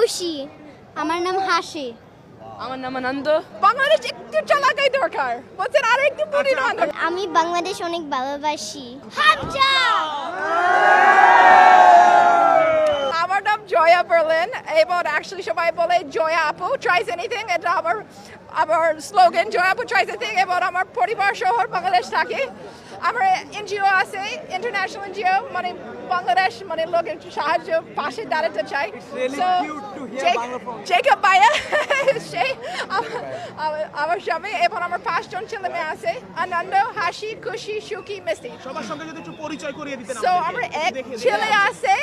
খুশি। আমার নাম হাসি। আমার নাম আনন্দ। বাংলাদেশ একটু চালাকাই দরকার। বলছেন আর একটু বুদ্ধিমান আমি বাংলাদেশ অনেক ভালোবাসি। হামজা আমার নাম জয়া বার্লিন এবং অ্যাকচুয়ালি সবাই বলে জয়া আপু ট্রাইস এনিথিং এটা আমার আমার স্লোগান জয়া আপু ট্রাইস এনিথিং এবং আমার পরিবার শহর বাংলাদেশ থাকে আমার এনজিও আছে ইন্টারন্যাশনাল এনজিও মানে বাংলাদেশ মানে লোকের সাহায্য পাশে দাঁড়াতে চাই। Really So, cute to hear Jake- Bangla from- Jacob Baya সে আমার- স্বামী এবং আমার পাঁচজন ছেলে মেয়ে আছে। আনন্দ হাসি খুশি সুখী মিষ্টি। সবার সঙ্গে যদি একটু পরিচয় করিয়ে দিতেন সো আমার এক ছেলে আছে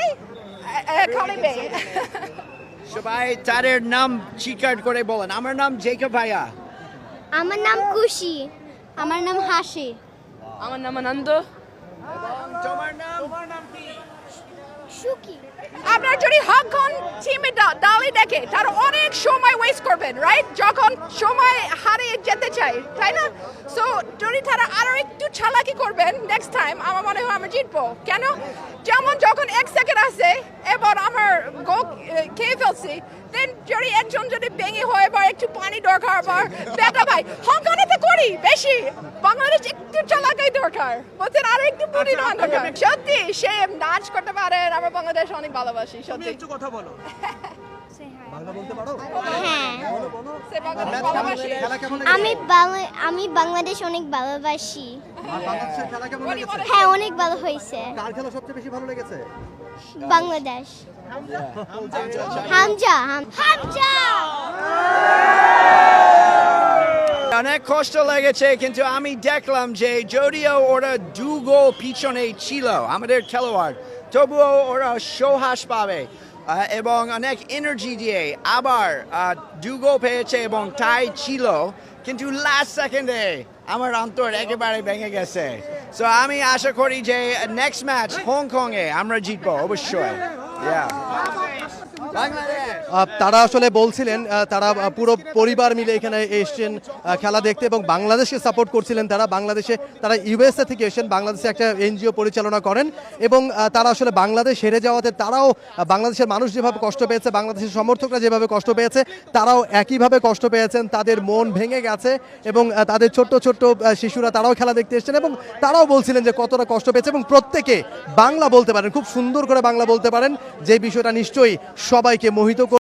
এখানে সবাই তাদের নাম স্বীকার করে বলেন। আমার নাম জেকব ভাইয়া। আমার নাম খুশি আমার নাম হাসি। আমার নাম আনন্দ। তোমার নাম? সুখী আপনার যদি হকন টিমে দালি দেখে তারা অনেক সময় ওয়েস্ট করবেন রাইট যখন সময় হারিয়ে যেতে চাই তাই না? সো যদি তারা আরও একটু চালাকি করবেন নেক্সট টাইম আমার মনে হয় আমরা জিতবো। কেন? যেমন যখন এক সেকেন্ড আছে এবার আমার গোল ফেলছি দেন যদি একজন যদি ব্যাঙে হয় বা একটু পানি দরকার বা বেটা ভাই হংকনে তো করি বেশি। বাংলাদেশ একটু চালাকাই দরকার। বলছেন আর একটু বুদ্ধিমান দরকার। সত্যি সে নাচ করতে পারে আমরা বাংলাদেশ অনেক ভালোবাসি সত্যি। একটু কথা বলো। হ্যাঁ। আমি আমি বাংলাদেশ অনেক ভালোবাসি। হ্যাঁ অনেক ভালো হয়েছে। কার খেলা সবচেয়ে বেশি ভালো লেগেছে? বাংলাদেশ। হামজা। হামজা। অনেক কষ্ট লেগেছে কিন্তু আমি দেখলাম যে যদিও ওরা দু গোল পিছনে ছিল আমাদের খেলোয়াড় তবুও ওরা সহাস পাবে। এবং অনেক এনার্জি দিয়ে আবার দুগো পেয়েছে এবং টাই ছিল। কিন্তু লাস্ট সেকেন্ডে আমার অন্তর একেবারে ভেঙে গেছে। সো আমি আশা করি যে নেক্সট ম্যাচ হংকংয়ে আমরা জিতবো অবশ্যই। Yeah. তারা আসলে বলছিলেন তারা পুরো পরিবার মিলে এখানে এসছেন খেলা দেখতে এবং বাংলাদেশকে সাপোর্ট করছিলেন তারা। বাংলাদেশে, তারা ইউএসএ থেকে এসেছেন, বাংলাদেশে একটা এনজিও পরিচালনা করেন এবং তারা আসলে বাংলাদেশ হেরে যাওয়াতে তারাও বাংলাদেশের মানুষ যেভাবে কষ্ট পেয়েছে, বাংলাদেশের সমর্থকরা যেভাবে কষ্ট পেয়েছে, তারাও একইভাবে কষ্ট পেয়েছেন। তাদের মন ভেঙে গেছে এবং তাদের ছোট্ট ছোট্ট শিশুরা তারাও খেলা দেখতে এসেছেন এবং তারাও বলছিলেন যে কতটা কষ্ট পেয়েছে এবং প্রত্যেকে বাংলা বলতে পারেন, খুব সুন্দর করে বাংলা বলতে পারেন। যে বিষয়টা নিশ্চয়ই সবাইকে মোহিত